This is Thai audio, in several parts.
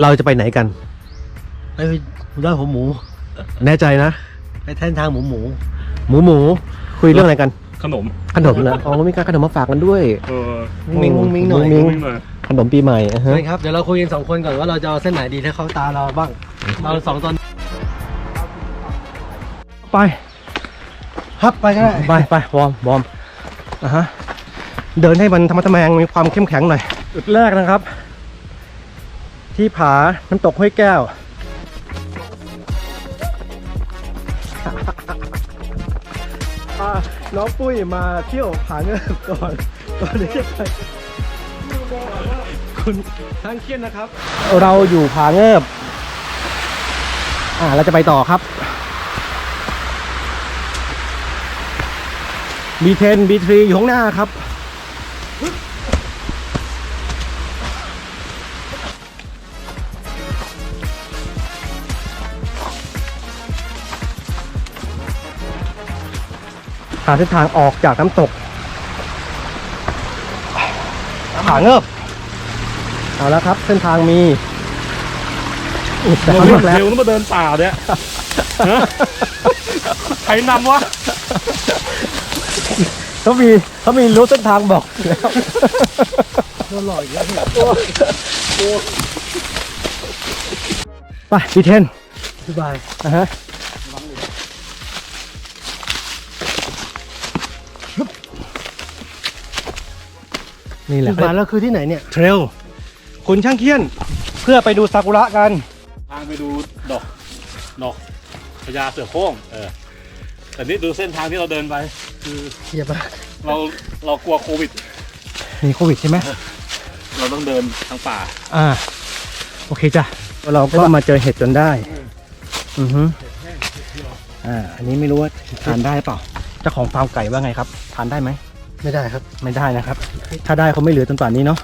เราจะไปไหนกัน ไปด้อยหัวหมู แน่ใจนะ ไปเส้นทางหมูหมู หมูหมู คุยเรื่องอะไรกัน ขนม ขนมนะอ๋อมีการขนมมาฝากกันด้วย เออมิงมุ้งมิงหน่อยมุ้งมิ้งวิ่งมาขนมปีใหม่อะฮะ ใช่ครับ เดี๋ยวเราคุยกันสองคนก่อนว่าเราจะเอาเส้นไหนดีถ้าเขาตาเราบ้าง เราสองตนไปฮับไปก็ได้ ไปไปวอร์มวอร์มอะฮะ เดินให้มันธรรมะทะแมงมีความเข้มแข็งหน่อยจุดแรกนะครับ ที่ผาน้ำตกห้วยแก้ว น้องปุ้ยมาเที่ยวผาเงินก่อนก่อนที่จะไปคุณทางเคียนนะครับ เราอยู่ผาเงิบ อ่าเราจะไปต่อครับ B10 B3 อยู่ข้างหน้าครับ หาเส้นทางออกจากน้ำตกผาเงิบเอาแล้วครับ เส้นทางมีอุดแต่เร็เขาวเลือกแล้วเร็วต้องมาเดินป่าเนี่ยฮะใครนำวะเขามีเขามีรู้เส้นทางบอกอยู่แล้วโดนหลอกอีกแล้วไปบีเทนสบายอะฮะ นี่แหละที่มาแล้วคือที่ไหนเนี่ย เทรลคุณช่างเคียน เพื่อไปดูซากุระกัน ทางไปดูดอกดอกพญาเสือโคร่งเออแต่นี่ดูเส้นทางที่เราเดินไป คือเทียบมากเราเรากลัวโควิด มีโควิดใช่ไหมเราต้องเดินทางป่า อ่า โอเคจ้ะ เราก็มาเจอเห็ดจนได้ อือฮึอ่า อันนี้ไม่รู้ว่าทานได้เปล่าเจ้าของฟาร์มไก่ว่าไงครับ ทานได้ไหม ไม่ได้ครับ ไม่ได้นะครับ ถ้าได้เขาไม่เหลือจนป่านนี้เนาะ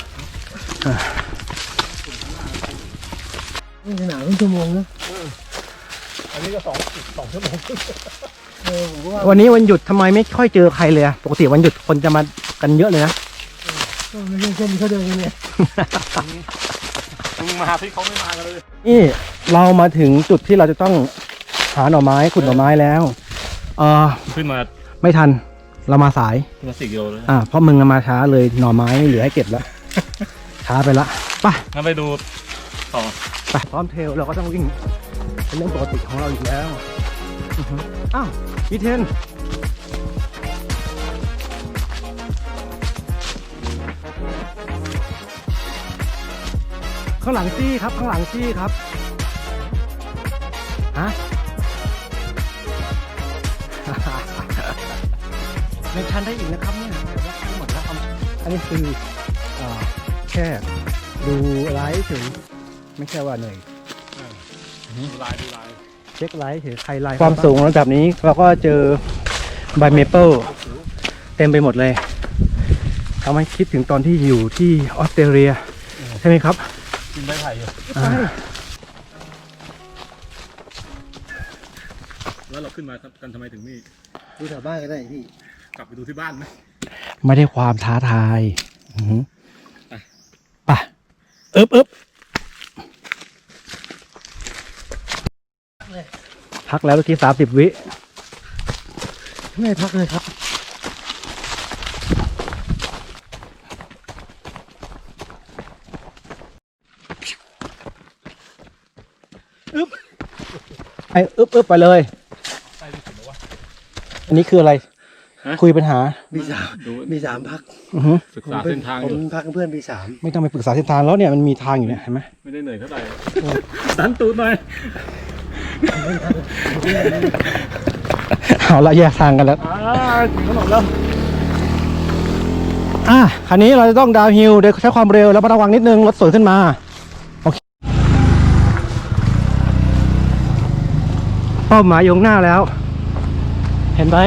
นี่ขนาดครึ่งชั่วโมงนะอันนี้ก็สองสองชั่วโมงเออผมก็ว่าวันนี้วันหยุดทำไมไม่ค่อยเจอใครเลยอะปกติวันหยุดคนจะมากันเยอะเลยนะก็ไม่ใช่เส้นเขาเดินกันเนี่ยมึงมาที่เขาไม่มากันเลยนี่เรามาถึงจุดที่เราจะต้องหาหน่อไม้ขุดหน่อไม้แล้วเออขึ้นมาไม่ทัน เรามาสายขึ้นมาสี่กิโลเลยอ่าเพราะมึงมาช้าเลยหน่อไม้ไม่เหลือให้เก็บแล้ว ช้าไปละไปงั้นไปดูต่อไปพร้อมเทรลเราก็ต้องวิ่งเป็นเรื่องปกติของเราอยู่แล้วอือฮึอ้าวพี่เทนข้างหลังซี่ครับข้างหลังซี่ครับฮะ ยังชันได้อีกนะครับเนี่ยแต่ว่าทั้งหมดแล้วครับอันนี้คืออ่าแค่ดูไลฟ์ถึงไม่ใช่ว่าเหนื่อยดูลายดูลายเช็คไลท์เฉยใครไลท์ความสูงระดับนี้เราก็เจอใบเมเปิลเต็มไปหมดเลยทำให้คิดถึงตอนที่อยู่ที่ออสเตรเลีย ใช่ไหมครับ กินใบไผ่อยู่อ่าแล้วเราขึ้นมากันทำไมถึงนี่ดูแถวบ้านก็ได้พี่ กลับไปดูที่บ้านไหมไม่ได้ความท้าทายอือหือไปไปอึบอึบพักแล้วเมื่อกี้สามสิบวิไม่พักเลยครับไอ้อึบอึบไปเลยใต้ที่สุดแล้ววะอันนี้คืออะไรฮะ คุยปัญหา มีสามดูมีสามพักอือหือศึกษาเส้นทางผอยู่มพักกับเพื่อนมีสามไม่ต้องไปปรึกษาเส้นทางแล้วเนี่ยมันมีทางอยู่เนี่ยเห็นไหมไม่ได้เหนื่อยเท่าไหร่ดันตูดหน่อยเอาละแยกทางกันแล้ว อ่าถึงถนนแล้วอะคันนี้เราจะต้องดาวน์ฮิลโดยใช้ความเร็วแล้วระวังนิดนึง รถสวนขึ้นมา โอเค เป้าหมายอยู่ข้างหน้าแล้ว เห็นไหม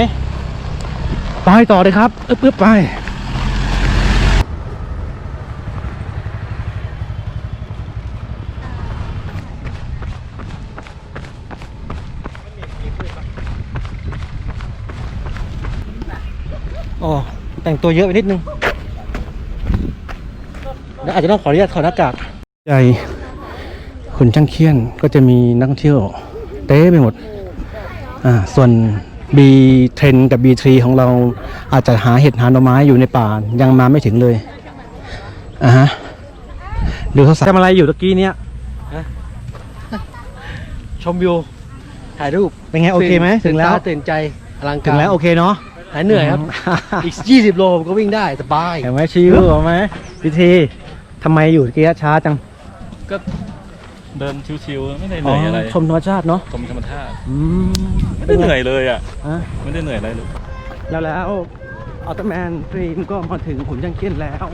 ไปต่อเลยครับอึ๊บอึ๊บไปอ๋อแต่งตัวเยอะไปนิดนึงแล้วอาจจะต้องขออนุญาตถอดหน้ากากใจคุณช่างเคียนก็จะมีนักท่องเที่ยวเต้ไปหมด อ่า ส่วน B10 กับ B3 ของเราอาจจะหาเห็ดหาหน่อไม้อยู่ในป่ายังมาไม่ถึงเลยอ่าฮะดูเขาทำอะไรอยู่ตะกี้เนี้ยชมวิวถ่ายรูปเป็นไงโอเคไหมถึงแล้วตาตื่นใจอลังถึการงแล้วโอเคเนาะหายเหนื่อยครับ อีก 20 โลผมก็วิ่งได้สบายเห็นไหมชิวเห็นไหมพิธีทำไมอยู่ตะกี้ช้าจังก็ เดินชิวๆไม่ได้เหนื่อยอะไรชมธรรมชาติเนาะชมธรรมชาติอืมไม่ได้เหนื่อยเลยอะอะไม่ได้เหนื่อยอะไรเลยแล้วแล้วอัลตร้าแมนทรีมก็มาถึงขุนจังเกี้ยนแล้ว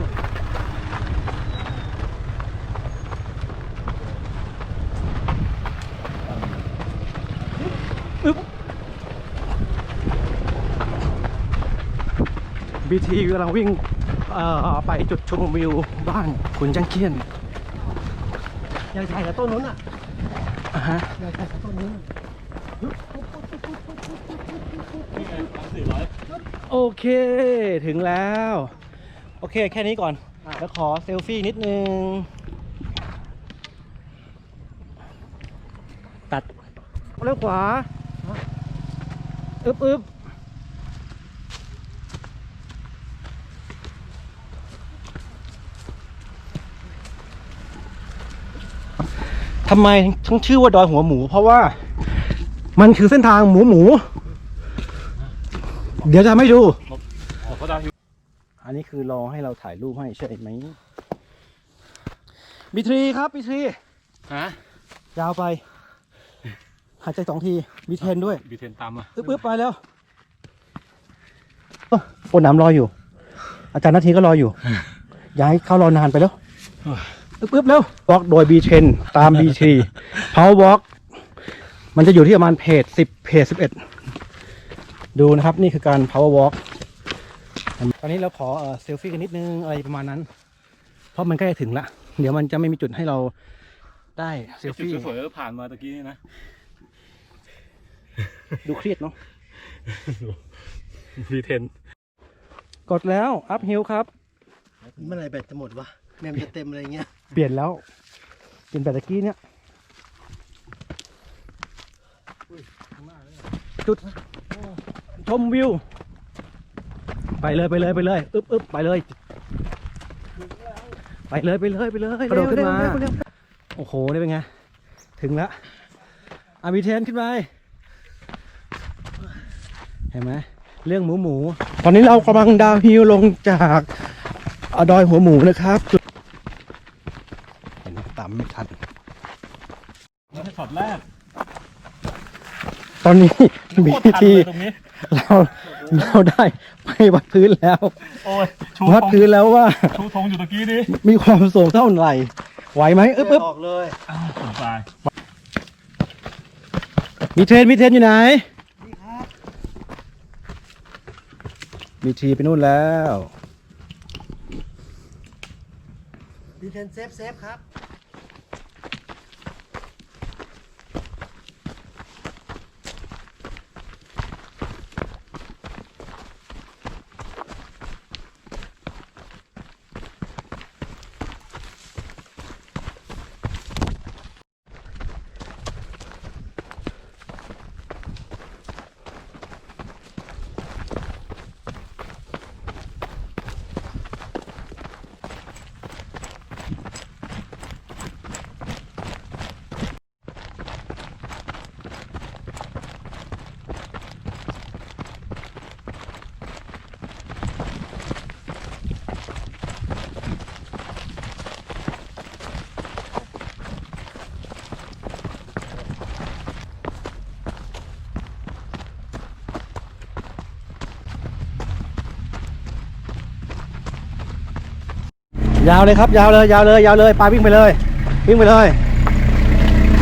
อึ๊บบีทีกำลังวิ่งเอ่อไปจุดชมวิวบ้านขุนจังเกี้ยนอ ยากถ่ายกับต้นนู้นอะอะฮะอยากถ่ายกับต้นนู้นโอเคถึงแล้ว โอเคแค่นี้ก่อนแล้วขอเซลฟี่นิดนึง ตัดเลี้ยวขวา อึ๊บอึ๊บ ทำไมทั้งชื่อว่าดอยหัวหมู เพราะว่ามันคือเส้นทางหมูหมู เดี๋ยวจะไม่ดูอ๋อเขาดังอยู่อันนี้คือรอให้เราถ่ายรูปให้ใช่ไหมบีทรีครับบีทรีฮะยาวไป หายใจสองทีบีเทนด้วยบีเทนตามอะอึ๊บอึ๊บไปแล้วโอ้น้ำรออยู่ อาจารย์นาทีก็รออยู่อย่าให้เขารอนานไปแล้ว อึ๊บอึ๊บเร็ววอล์กโดยบีเทนตามบีทรีพาววอล์กมันจะอยู่ที่ประมาณเพจสิบเพจสิบเอ็ดดูนะครับนี่คือการ power walk ตอนนี้เราขอเอ่อเซลฟี่กันนิดนึงอะไรประมาณนั้น เพราะมันใกล้จะถึงละ เดี๋ยวมันจะไม่มีจุดให้เราได้เซลจุดฟี่สวยๆผ่านมาตะกี้นี่นะดูเครียดเนาะบีเทน กดแล้ว อัพฮิลครับ เมื่อไหรแบตจะหมดวะ แมมจะเต็มอะไรเงี้ยเปลี่ยนแล้ว เปลี่ยนแบบตะกี้เนี่ยจุดชมวิว ไปเลยไปเลยไปเลยอึ๊บอึ๊บไปเลย ไปเลยไปเลยไปเลยกระโดดขึ้นมา โอ้โห นี่เป็นไง ถึงแล้วอามีเทนขึ้นไป เห็นไหมเรื่องหมูหมู ตอนนี้เรากำลังดาวน์ฮิลลงจากอ่าดอยหัวหมูนะครับจุดเห็นไหมตามไม่ทัน นี่คือช็อตแรก ตอนนี้บีโคตรทันทีเลยตรงนี้เราเราได้ไปวัดพื้นแล้วโอ้ยชูวัดธงพื้นแล้วว่าชูธงอยู่ตะกี้ดิมีความสูงเท่าไหร่ไหวไหมอึ๊บอึ๊บออกเลยอ้าวสบายมีเทรนมีเทรนอยู่ไหนมีทีไปนู่นแล้วดีเทนเซฟเซฟครับ ยาวเลยครับยาวเลยยาวเลยยาวเลยปาวิ่งไปเลยวิ่งไปเลย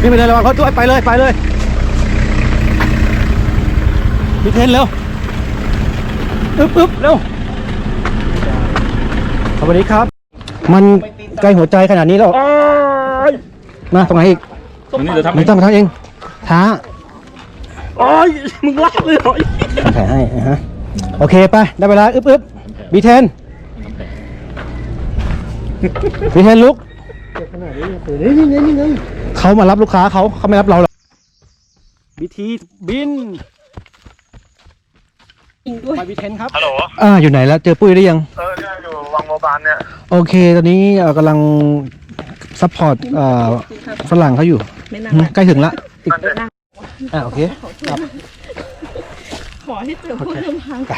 วิ่งไปเลยระวังรถด้วยไปเลยไปเลยมีเทรนเร็วอึ๊บอึ๊บเร็วสวัสดีครับ มันใกล้หัวใจขนาดนี้แล้วมาตรงไหนอีกตรงนี้เดี๋ยวทำไม่ต้องมาทำเองท้าโอ้ยมึงลากเลยเหรอถ่ายให้นะฮะโอเคไปได้เวลาอึ๊บอึ๊บบีเทน บีเทนลุกเจ็บขนาดนี้ยังตื่นนี่นี่นี่นี่เขามารับลูกค้าเขาเขาไม่รับเราหรอกวิธีบินจริงด้วยไปบีเทนครับฮัลโหลอ่าอยู่ไหนแล้วเจอปุ้ยได้ยังเออเนี่ยอยู่วังโมบานเนี่ยโอเค ตอนนี้เอ่อกำลังซัพพอร์ตเอ่อฝรั่งเขาอยู่ไม่นั่งอืมละใกล้ถึงละอีกไม่นั่งอ่าโอเคครับขอให้เจอผู้นำทางไป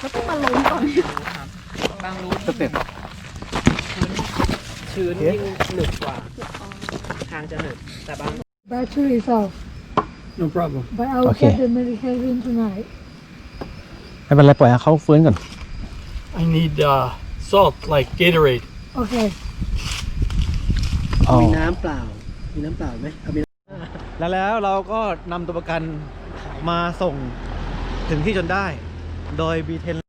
แล้วก็มาล้มก่อน สเต็ปชื้นยิ่งหนึบกว่า ทางจะหนึบแต่บาง Battery is off, no problem but I'll Okay. get the medication tonight. ไม่เป็นไรปล่อยให้เขาฟื้นก่อน I need uh, salt like Gatorade โอเคอ๋อมีน้ำเปล่า มีน้ำเปล่าไหมเอามีแล้วแล้วเราก็นำตัวประกันมาส่งถึงที่จนได้ โดยบีเทน